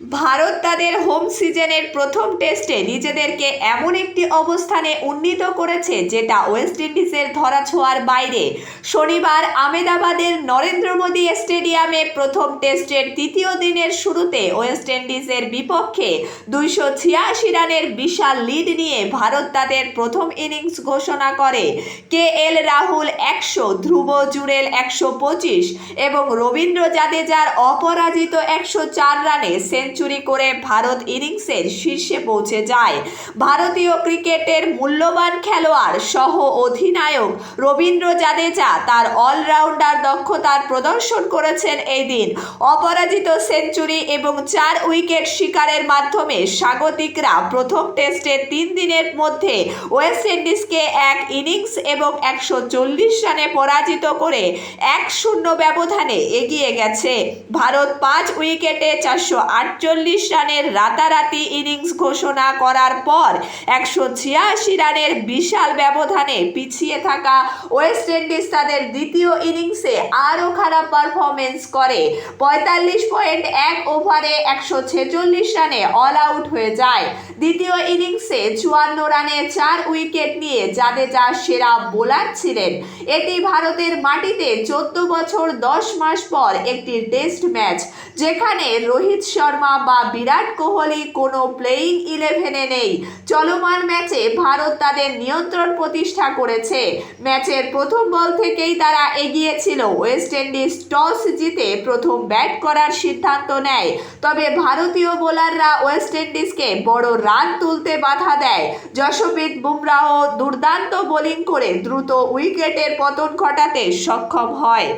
ভারত তাদের হোম সিজনের প্রথম টেস্টে নিজেদেরকে এমন একটি অবস্থানে উন্নীত করেছে যেটা ওয়েস্ট ইন্ডিজের ধরাছোঁয়ার বাইরে। শনিবার আমেদাবাদের নরেন্দ্র মোদী স্টেডিয়ামে প্রথম টেস্টের তৃতীয় দিনের শুরুতে ওয়েস্ট ইন্ডিজের বিপক্ষে দুইশো ছিয়াশি রানের বিশাল লিড নিয়ে ভারত তাদের প্রথম ইনিংস ঘোষণা করে। কে এল রাহুল একশো, ধ্রুব জুড়েল একশো পঁচিশ এবং রবীন্দ্র জাদেজার অপরাজিত একশো চার রানে সেঞ্চুরি করে ভারত ইনিংসের শীর্ষে পৌঁছে যায়। ভারতীয় ক্রিকেটের মূল্যবান খেলোয়াড় সহ অধিনায়ক রবীন্দ্র জাদেজা তার অলরাউন্ডার দক্ষতার প্রদর্শন করেছেন এই দিন। অপরাজিত সেঞ্চুরি এবং চার উইকেট শিকারের মাধ্যমে স্বাগতিকরা প্রথম টেস্টে তিন দিনের মধ্যে ওয়েস্ট ইন্ডিজকে এক ইনিংস এবং একশো চল্লিশ রানে পরাজিত করে এক শূন্য ব্যবধানে এগিয়ে গেছে। ভারত পাঁচ উইকেটে চারশো আট আটচল্লিশ রানের রাতারাতি ইনিংস ঘোষণা করার পর একশো ছিয়াশি রানের বিশাল ব্যবধানে পিছিয়ে থাকা ওয়েস্ট ইন্ডিজ তাদের দ্বিতীয় ইনিংসে আরও খারাপ পারফরমেন্স করে। পঁয়তাল্লিশ পয়েন্ট এক ওভারে একশো ছেচল্লিশ রানে অল আউট হয়ে যায়। দ্বিতীয় ইনিংসে চুয়ান্ন রানে চার উইকেট নিয়ে জাদেজা সেরা বোলার ছিলেন। এটি ভারতের মাটিতে চোদ্দ বছর দশ মাস পর একটি টেস্ট ম্যাচ, যেখানে রোহিত শর্মা বা বিরাট কোহলি কোনো প্লেয়িং ইলেভেনে নেই। চলমান ম্যাচে ভারত তাদের নিয়ন্ত্রণ প্রতিষ্ঠা করেছে। ম্যাচের প্রথম বল থেকেই তারা এগিয়েছিল। ওয়েস্ট ইন্ডিজ টস জিতে প্রথম ব্যাট করার সিদ্ধান্ত নেয়। তবে ভারতীয় বোলাররা ওয়েস্ট ইন্ডিজকে বড় রান তুলতে বাধা দেয়। যশপ্রীত বুমরাহ দুর্দান্ত বোলিং করে দ্রুত উইকেটের পতন ঘটাতে সক্ষম হয়।